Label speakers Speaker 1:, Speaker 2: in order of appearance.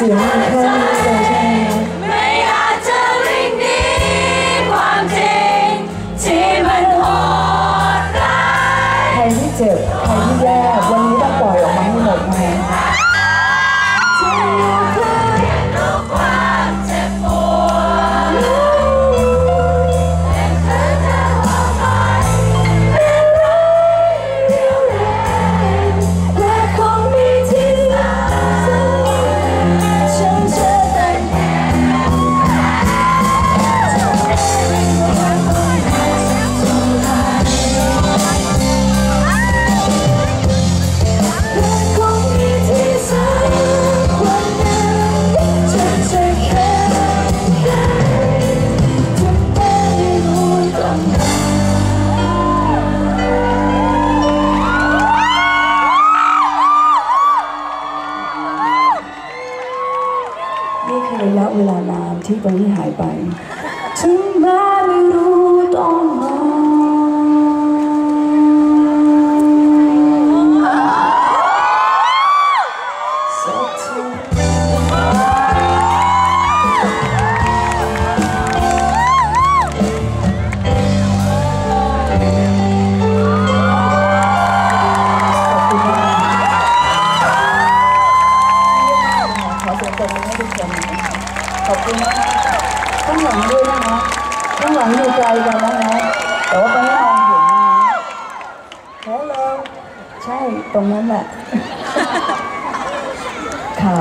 Speaker 1: ใหมไม่ครที่เจ็บใครที่แย่วันนี้ต้องปล่อยออกมาให้หมดนะฮะ ที่หายไป ถึงแม้ไม่รู้ตอนไหน หลังอยู่ไกลกันนะคะแต่ว่าตอนนี้มองเห็นนะคะฮัลยใช่ตรงนั้นแหละขา